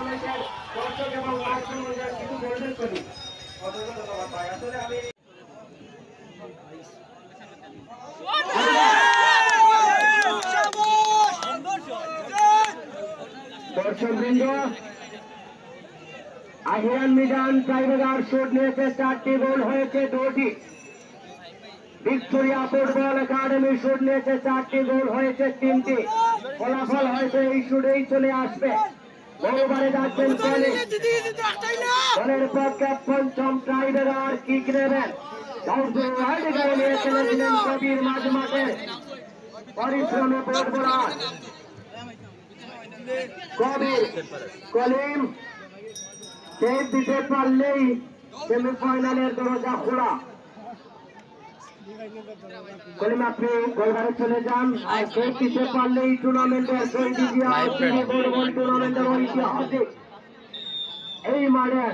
টুর্নামেন্টের দর্শক এবং শুট নিয়েছে চারটি গোল হয়েছে দুটি। ভিক্টোরিয়া ফুটবল একাডেমি শুট নিয়েছে চারটি গোল হয়েছে তিনটি। ফলাফল হয়তো এই শুটেই চলে আসবে। বহুবারে যাচ্ছেন দলের পক্ষে পঞ্চম টাইগার কিক নেবেন দৌড় রাইডারে নিয়ে চলেছিলেন কবির মাঝ মাঠে পরিশ্রমে বোধ বোলার কবির কলিম সেভ দিতে পারলেই সেমিফাইনালের দরজা খোলা। কলিম আপনি গোলঘরে চলে যান আর সেভ দিতে পারলেই টুর্নামেন্টের টোয়েন্টি জিআই গোল গোল টুর্নামেন্টের ঐতিহাসিক এই মাঠে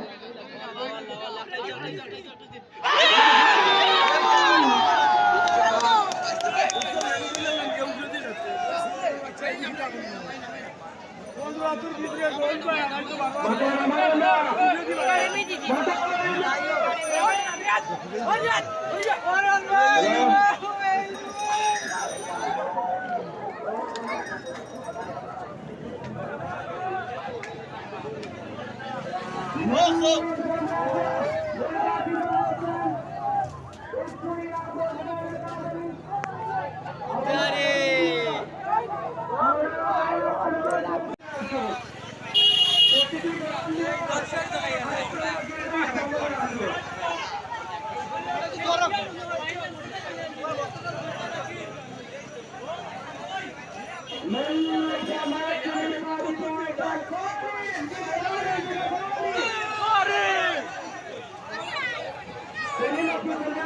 মাঠের আমার না মাঠের আমার না। Senin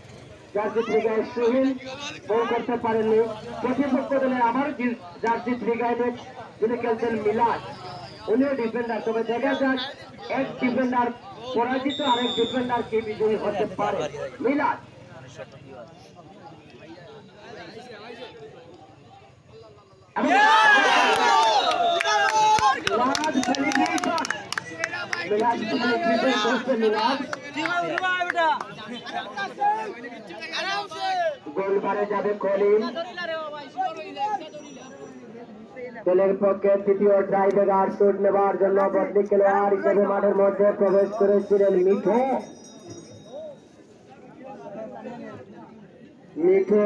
জার্সি থ্রি গায়ে সুহিল গোল করতে পারেননি। প্রতিপক্ষ দলে আবার জার্সি থ্রি গায়ে যিনি খেলছেন মিলাদ উনিও ডিফেন্ডার তবে দেখা যাক এক ডিফেন্ডার পরাজিত আরেক ডিফেন্ডার কে বিজয়ী হতে পারে। মিলাদ এবং মিলাদ সেলিব্রেশন মিলাদ সেলিব্রেশন করছে মিলাদ গোলবারে যাবে কলিম দলের পক্ষে তৃতীয় ড্রাইভার শুট নেবার জন্য বদলি খেলোয়াড় হিসেবে মাঠের মধ্যে প্রবেশ করেছিলেন মিঠু মিঠু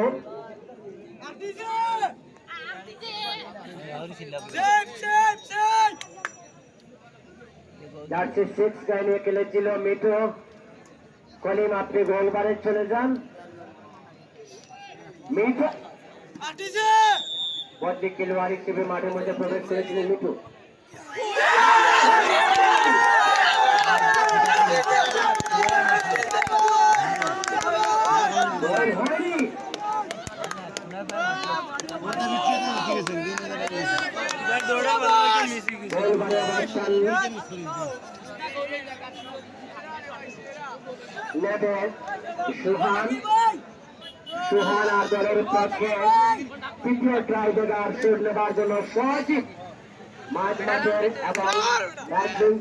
জার্সি সিক্স গায়ে নিয়ে খেলেছিল মিঠু কলিম আপনি গোলবারে চলে যান। মিঠু। বদলি খেলোয়াড় হিসেবে মাঠের মধ্যে প্রবেশ করেছিলেন মিঠু। গোল হয়নি। গোলবারে নেবেন সুহান। সুহান আর দলের পক্ষে তৃতীয় ট্রাইবেগার শুট নেবার জন্য সহজিৎ মাঝ মাঠের এবং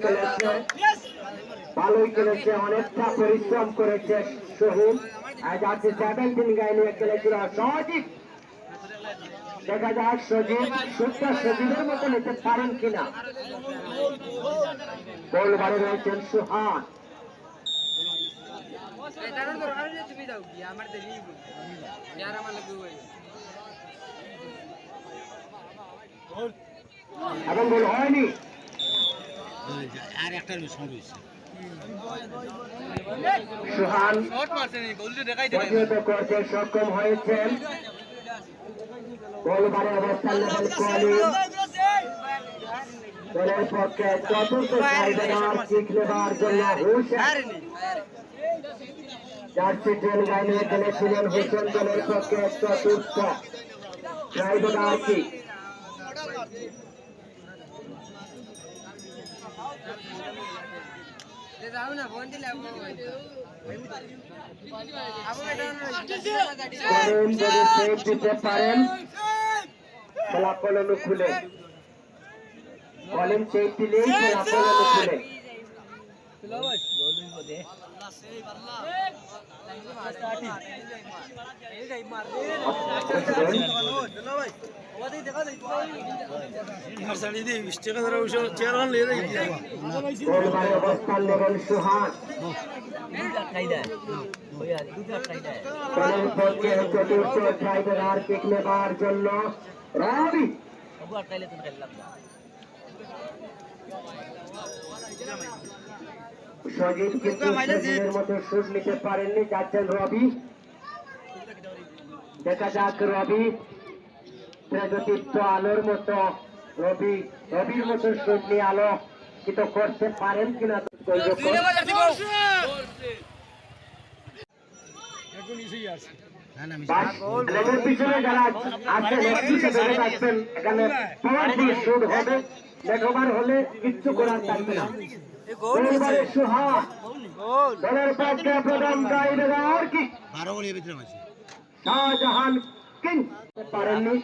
খেলেছে। ভালোই খেলেছে অনেকটা পরিশ্রম করেছে শহীদ আজ আছে সেভেন্টিন গায়ে নিয়ে খেলেছিল সহজিৎ দেখা যাক সজীব সুটটা সজীবের মতো নিতে পারেন কিনা। গোল বারে রয়েছেন সুহান। তুমি যাও কি আমার দেরি यार আমার লাগবে ভাই এবং গোল হয়নি? আর একটা সময় রয়েছে সুহান করতে সক্ষম হয়েছেন। গোলবারে অবস্থান দলের পক্ষে চতুর্থ নেবার জন্য জার্সি ট্রেন গাইনে খেলেছিলেন হোসেন দলের পক্ষে চতুর্থ কিক দিতে পারেন ফলাফল অনুকূলে কলিং সেভ দিলেই ফলাফল অনুকূলে গোলবারে অবস্থান নেবেন সুহান। চতুর্থ ট্রাইবেগার কিক নেবার জন্য। রবি! সজীব কিন্তু সজীবের মতো শুট নিতে পারেননি যাচ্ছেন রবি। দেখা যাক রবি প্রেগতিত্ব আলোর মতো। রবি রবির মতো শুট নিয়ে আলো কিন্তু করতে পারেন কিনা না না পিছনে যারা এখানে পাওয়ার দিয়ে শুট হবে। লেখবার হলে কিচ্ছু করার থাকবে না। শাহজাহান পারেননি।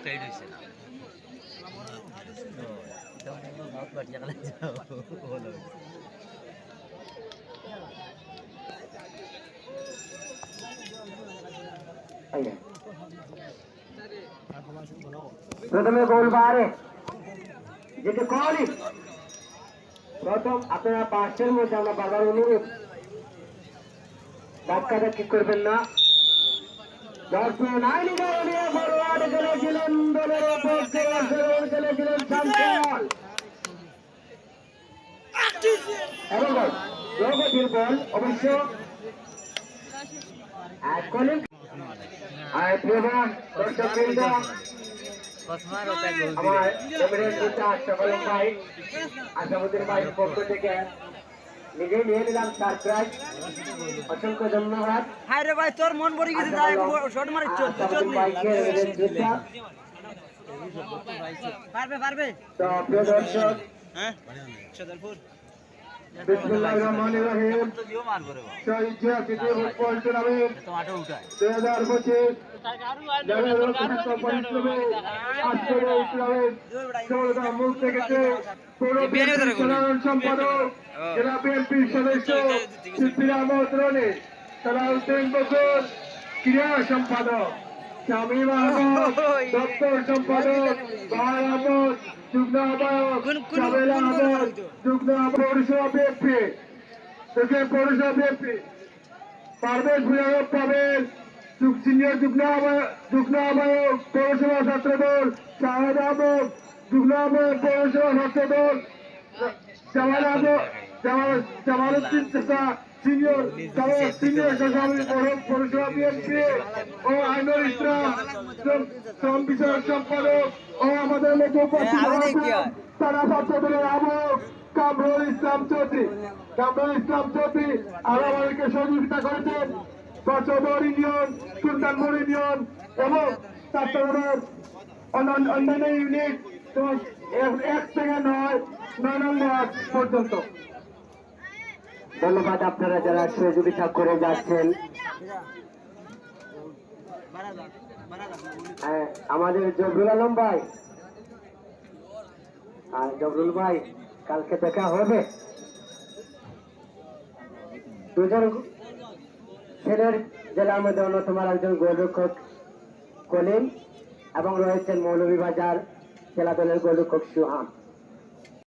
প্রথমে গোলবারে যেটি কলি প্রথম আপনারা পাঁচের মধ্যে, আমরা বারবার অনুরোধ ধাক্কা ধাক্কি করবেন না? আর দর্শক নিজেই নিয়ে নিলাম সারপ্রাইজ অসংখ্য ধন্যবাদ। হায় রে ভাই তোর মন পড়ে গেছে তাই শর্ট মারে পারবে পারবে তো প্রিয় দর্শক বিসমুল্লাহির সম্পাদক জেলা বিএনপির সদস্য রনি সালাউদ্দিন বকুল ক্রীড়া সম্পাদক শামীম আহমদ দপ্তর সম্পাদক আহমদ যুগ্ম আহ্বায়ক সাবেল আহমদ যুগ্ম পৌরসভা বিএনপি। থেকে পৌরসভা বিএনপি। পারভেজ ভুয়ারব পাবেন সিনিয়র যুগ্ম আহ্বায়ক যুগ্ম আহ্বায়ক পৌরসভা ছাত্রদল শাহাদ আহমদ যুগ্ম আহ্বায়ক পৌরসভা ছাত্রদল জামাল আহমদ জামাল জামালউদ্দিন চাচা সিনিয়র জামাল সিনিয়র সভাপতি পৌর- পৌরসভা বিএনপি ও আইনুল ইসলাম শ্রম- বিষয়ক সম্পাদক ও আমাদের মধ্যে উপস্থিত আছেন তারা ছাত্রদলের আহ্বায়ক কামরুল ইসলাম চৌধুরী। কামরুল ইসলাম চৌধুরী আরও আমাদেরকে সহযোগিতা করেছেন। বছর ইউনিয়ন সুলতানপুর ইউনিয়ন এবং ছাত্রদলের অন্যান্য ইউনিট এক- এক থেকে নয় নয় নম্বর পর্যন্ত। ধন্যবাদ আপনারা যারা সহযোগিতা করে যাচ্ছেন। হ্যাঁ, আমাদের জবরুল আলম ভাই। আর জবরুল ভাই কালকে দেখা হবে। দুজন ছেলের জেলার মধ্যে অন্যতম একজন গোলরক্ষক কলিম এবং রয়েছেন মৌলভীবাজার জেলা দলের গোলরক্ষক সুহাম